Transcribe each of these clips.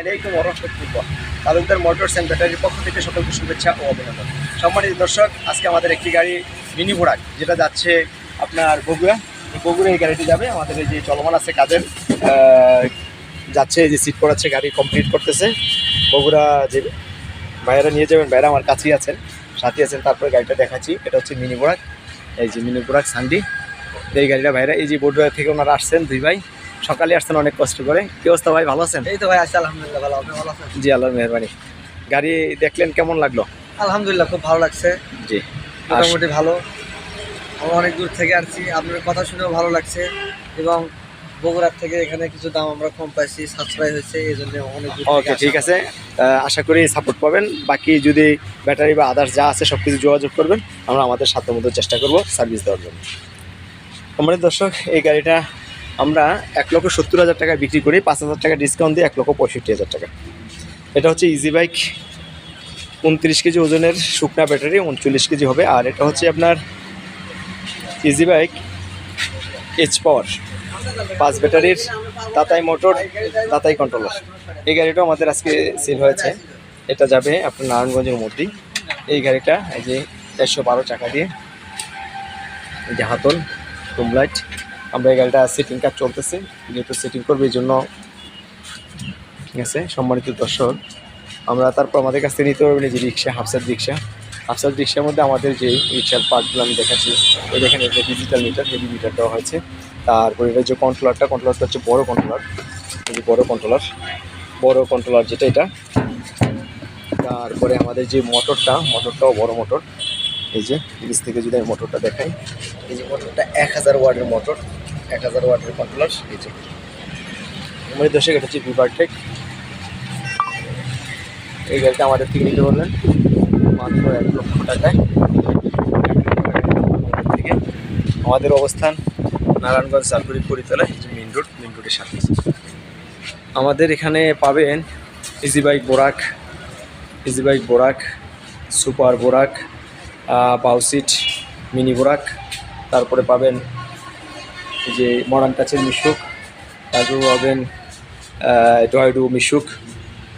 আলাইকুম ওরহমতুল্লাহ Talukdar motors and ব্যাটারির পক্ষ থেকে সকলকে শুভেচ্ছা ও অভিনন্দন। সম্মানিত দর্শক, আজকে আমাদের একটি গাড়ি মিনি বোরাক যেটা যাচ্ছে আপনার বগুড়া। বগুড়া এই গাড়িটি যাবে। আমাদের এই যে চলমান আছে কাজের যাচ্ছে, এই যে সিট করাচ্ছে গাড়ি কমপ্লিট করতেছে। বগুড়া যে ভাইয়েরা নিয়ে যাবেন, ভাইয়েরা আমার কাছেই আছেন সাথে আছেন, তারপরে গাড়িটা দেখাচ্ছি। এটা হচ্ছে মিনি বোরাক এই যে মিনি বোরাক সান্ডি। এই গাড়িটা ভাইরা এই যে বগুড়া থেকে ওনারা আসছেন দুই ভাই। সকালে আসছেন অনেক কষ্ট করে। কি অবস্থা ভাই ভালো আছেন? এই তো ভাই আছি আলহামদুলিল্লাহ ভালো। আপনি ভালো আছেন? জি আল্লাহর মেহরবানি গাড়ি দেখলেন কেমন লাগল? আলহামদুলিল্লাহ খুব ভালো লাগছে। জি মোটামুটি ভালো। আমরা অনেক দূর থেকে আসছি আপনার কথা শুনেও ভালো লাগছে। এবং বগুড়ার থেকে এখানে কিছু দাম আমরা কম পাইছি সাশ্রয় হয়েছে এই জন্য অনেক দূর ওকে ঠিক আছে। আশা করি সাপোর্ট পাবেন। বাকি যদি ব্যাটারি বা আদার্স যা আছে সব কিছু যোগাযোগ করবেন আমরা আমাদের সাধ্য মতো চেষ্টা করব সার্ভিস দেওয়ার জন্য। আমাদের দর্শক এই গাড়িটা আমরা এক লক্ষ সত্তর হাজার টাকা বিক্রি করি, পাঁচ হাজার টাকা ডিসকাউন্ট দিয়ে এক লক্ষ পঁয়ষট্টি হাজার টাকা। এটা হচ্ছে ইজি বাইক উনত্রিশ কেজি ওজনের শুকনা ব্যাটারি উনচল্লিশ কেজি হবে। আর এটা হচ্ছে আপনার ইজি বাইক এইচ পাওয়ার পাঁচ ব্যাটারির তাতাই মোটর তাতাই কন্ট্রোলার এই গাড়িটাও আমাদের আজকে সেল হয়েছে। এটা যাবে আপনার নারায়ণগঞ্জের মধ্যেই এই গাড়িটা, এই যে চারশো বারো চাকা দিয়ে, এই যে হাতল, টুমলাইট। আমরা এই গাড়িটা সিটিং কাজ চলতেছে। যেহেতু সিটিং করবে এই জন্য ঠিক আছে, সম্মানিত দর্শক, আমরা তারপর আমাদের কাছ থেকে নিতে পারবেন যে রিক্সা হাফসার রিক্সা। হাফসার রিক্সার মধ্যে আমাদের যে রিক্সার পার্টগুলো আমি দেখাচ্ছি ওই দেখেন এটা ডিজিটাল মিটার হেভি মিটার দেওয়া হয়েছে। তারপরে এটা যে কন্ট্রোলারটা কন্ট্রোলারটা হচ্ছে বড় কন্ট্রোলার যে বড় কন্ট্রোলার বড় কন্ট্রোলার যেটা এটা। তারপরে আমাদের যে মোটরটা মোটরটাও বড় মোটর এই যে, নিচ থেকে যদি আমি মোটরটা দেখাই, এই যে মোটরটা এক হাজার ওয়ার্ডের মোটর এক হাজার ওয়ার্ডের কন্ট্রোলার এই যে। আমাদের দশে এটা হচ্ছে বিভারটেক এই গাড়িটা আমাদের থেকে নিতে পারবেন মাত্র এক লক্ষ টাকায়। থেকে আমাদের অবস্থান নারায়ণগঞ্জ সালপুরি পরিতলায় যে মেন রোড মেন রোডের সাথে। আমাদের এখানে পাবেন easy bike Borak easy bike Borak super Borak পাউসিট mini Borak, তারপরে পাবেন যে মরান টাচের মিশুক তারপর পাবেন ডয়ডু মিশুক,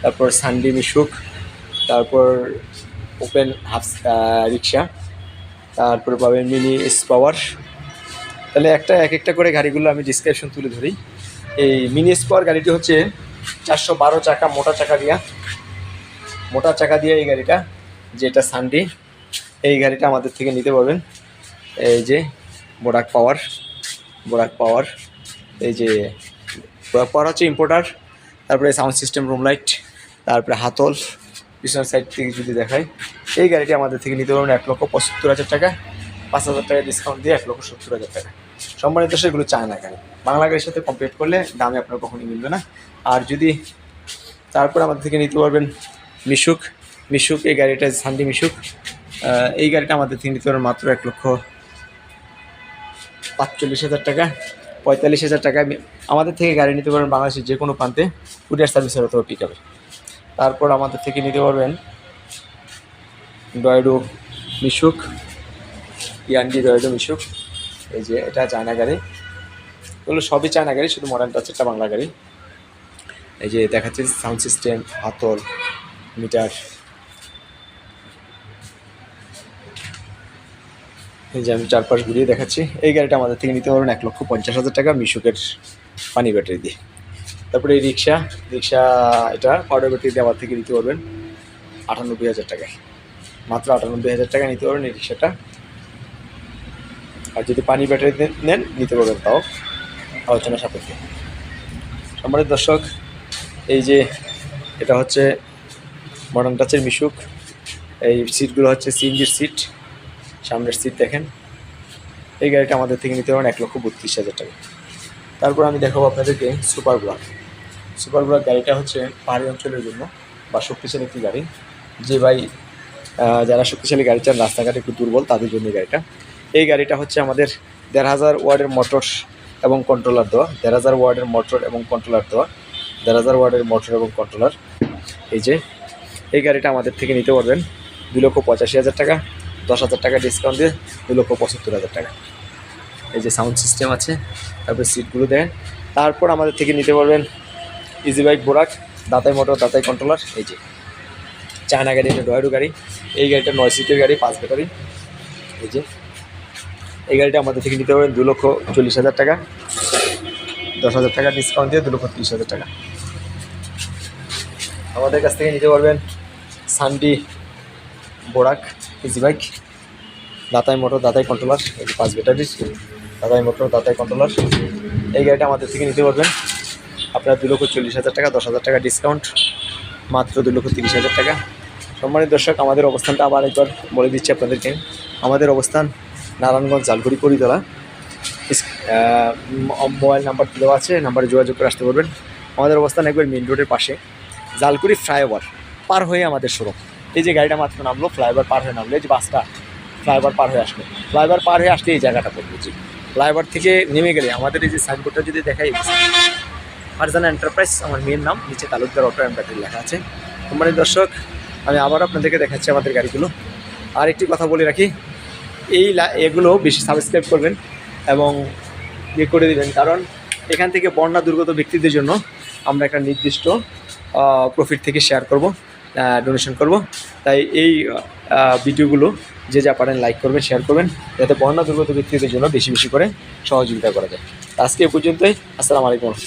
তারপর সানডি মিশুক, তারপর ওপেন হাফ রিক্সা, তারপরে পাবেন মিনি এস পাওয়ার। তাহলে একটা এক একটা করে গাড়িগুলো আমি ডিসক্রিপশন তুলে ধরি। এই মিনি স্পাওয়ার গাড়িটি হচ্ছে চারশো বারো চাকা, মোটা চাকা দিয়া। মোটা চাকা দিয়ে এই গাড়িটা, যেটা সানডি। এই গাড়িটা আমাদের থেকে নিতে পারবেন। এই যে বোরাক পাওয়ার বোরাক পাওয়ার এই যে বোরাক পাওয়ার হচ্ছে ইম্পোর্টার তারপরে সাউন্ড সিস্টেম রুম লাইট তারপরে হাতল, পিছনের সাইড থেকে যদি দেখাই, এই গাড়িটি আমাদের থেকে নিতে পারবেন এক লক্ষ পঁচাত্তর হাজার টাকা, পাঁচ হাজার টাকা ডিসকাউন্ট দিয়ে এক লক্ষ সত্তর হাজার টাকা। সম্মানিত সেগুলো চায় না গাড়ি বাংলা গাড়ির সাথে কম্পেয়ার করলে দামে আপনার কখনই মিলবে না। আর যদি তারপর আমাদের থেকে নিতে পারবেন মিশুক মিশুক, এই গাড়িটা সান্ডি মিশুক। এই গাড়িটা আমাদের নিতে পারবেন মাত্র এক লক্ষ পাঁচচল্লিশ হাজার টাকা, পঁয়তাল্লিশ হাজার টাকা। আমাদের থেকে গাড়ি নিতে পারবেন বাংলাদেশের যে কোনো প্রান্তে, কুরিয়ার সার্ভিসের অথবা পিক আপের তারপর আমাদের থেকে নিতে পারবেন ডয়েডো মিশুক, ইয়ান্ডি ডয়েডো মিশুক। এই যে, এটা চায়না গাড়ি। এগুলো সবই চায়না গাড়ি, শুধু মডার্ন টাচেরটা বাংলা গাড়ি। এই যে, দেখাচ্ছে সাউন্ড সিস্টেম হাতল মিটার এই যে আমি চারপাশ ঘুরিয়ে দেখাচ্ছি। এই গাড়িটা আমাদের থেকে নিতে পারবেন এক লক্ষ পঞ্চাশ হাজার টাকা মিশুকের পানি ব্যাটারি দিয়ে। তারপরে এই রিক্সা রিক্সা এটা পাউডার ব্যাটারি দিয়ে আমার থেকে নিতে পারবেন আটানব্বই হাজার টাকায়। মাত্র আটানব্বই হাজার টাকা নিতে পারবেন এই রিক্সাটা। আর যদি পানি ব্যাটারি নেন, নিতে পারবেন তাও আলোচনা সাপেক্ষে। সম্মানিত দর্শক, এই যে এটা হচ্ছে মডার্ন টাচের মিশুক। এই সিটগুলো হচ্ছে সিএনজির সিট সামনের সিট দেখেন। এই গাড়িটা আমাদের থেকে নিতে পারেন এক লক্ষ বত্রিশ হাজার টাকা। তারপর আমি দেখাবো আপনাদেরকে সুপার ব্লক সুপার ব্লক গাড়িটা হচ্ছে পাহাড়ি অঞ্চলের জন্য বা শক্তিশালী একটি গাড়ি। যে ভাই যারা শক্তিশালী গাড়ি চান, রাস্তাঘাটে একটু দুর্বল, তাদের জন্য গাড়িটা। এই গাড়িটা হচ্ছে আমাদের দেড় হাজার ওয়ার্ডের মোটর এবং কন্ট্রোলার দেওয়া। দেড় হাজার ওয়ার্ডের মোটর এবং কন্ট্রোলার দেওয়া। দেড় হাজার ওয়ার্ডের মোটর এবং কন্ট্রোলার এই যে, এই গাড়িটা আমাদের থেকে নিতে পারবেন দু লক্ষ পঁচাশি হাজার টাকা। দশ হাজার টাকা ডিসকাউন্ট দিয়ে দু লক্ষ পঁচাত্তর হাজার টাকা। এই যে সাউন্ড সিস্টেম আছে, তারপরে সিটগুলো দেন তারপর আমাদের থেকে নিতে পারবেন ইজি বাইক বোরাক দাতাই মোটর দাতাই কন্ট্রোলার এই যে। চায়না গাড়ি এটা ডয়ারু গাড়ি, এই গাড়িটা নয় সিটের গাড়ি, পাঁচ ব্যাটারি এই যে। এই গাড়িটা আমাদের থেকে নিতে পারবেন দু লক্ষ চল্লিশ হাজার টাকা। দশ হাজার টাকা ডিসকাউন্ট দিয়ে দু লক্ষ তিরিশ হাজার টাকা। আমাদের কাছ থেকে নিতে পারবেন সানডি বোরাক ইজি বাইক দাতাই মোটর দাতাই কন্ট্রোলার পাঁচ ব্যাটারির দাতাই মোটর দাতাই কন্ট্রোলার এই গাড়িটা আমাদের থেকে নিতে পারবেন। আপনার দু লক্ষ চল্লিশ হাজার টাকা, দশ হাজার টাকা ডিসকাউন্ট মাত্র দু লক্ষ তিরিশ হাজার টাকা। সম্মানিত দর্শক, আমাদের অবস্থানটা আবার একবার বলে দিচ্ছি আপনাদেরকে। আমাদের অবস্থান নারায়ণগঞ্জ জালকুড়ি পরিতলা মোবাইল নাম্বার দেওয়া আছে, নাম্বারে যোগাযোগ করে আসতে পারবেন। আমাদের অবস্থান একবার মেন রোডের পাশে, জালকুড়ি ফ্লাইওভার, পার হয়ে আমাদের শোরুম। এই যে গাড়িটা মাত্র নামলো, ফ্লাইওভার পার হয়ে নামলো, এই যে বাসটা ফ্লাইওভার পার হয়ে আসলো। ফ্লাইওভার পার হয়ে আসলে এই জায়গাটা পড়বে জি ফ্লাইওভার থেকে নেমে গেলে আমাদের এই যে সাইনবোর্ডটা যদি দেখাই ফারজানা এন্টারপ্রাইজ আমার মেয়ের নাম, নিচে তালুকদার অটো অ্যান্ড ব্যাটারি লেখা আছে। সম্মানিত দর্শক, আমি আবার আপনাদেরকে দেখাচ্ছি আমাদের গাড়িগুলো। আর একটি কথা বলে রাখি, এই এগুলো বেশি সাবস্ক্রাইব করবেন এবং ইয়ে করে দিবেন, কারণ এখান থেকে বন্যা দুর্গত ব্যক্তিদের জন্য আমরা একটা নির্দিষ্ট প্রফিট থেকে শেয়ার করব। ডোনেশন করব। তাই এই ভিডিওগুলো যে যা পারেন লাইক করবেন শেয়ার করবেন, যাতে বন্যা দুর্গত ব্যক্তিদের জন্য বেশি বেশি করে সহযোগিতা করা যায়। আজকে এ পর্যন্তই। আসসালামু আলাইকুম।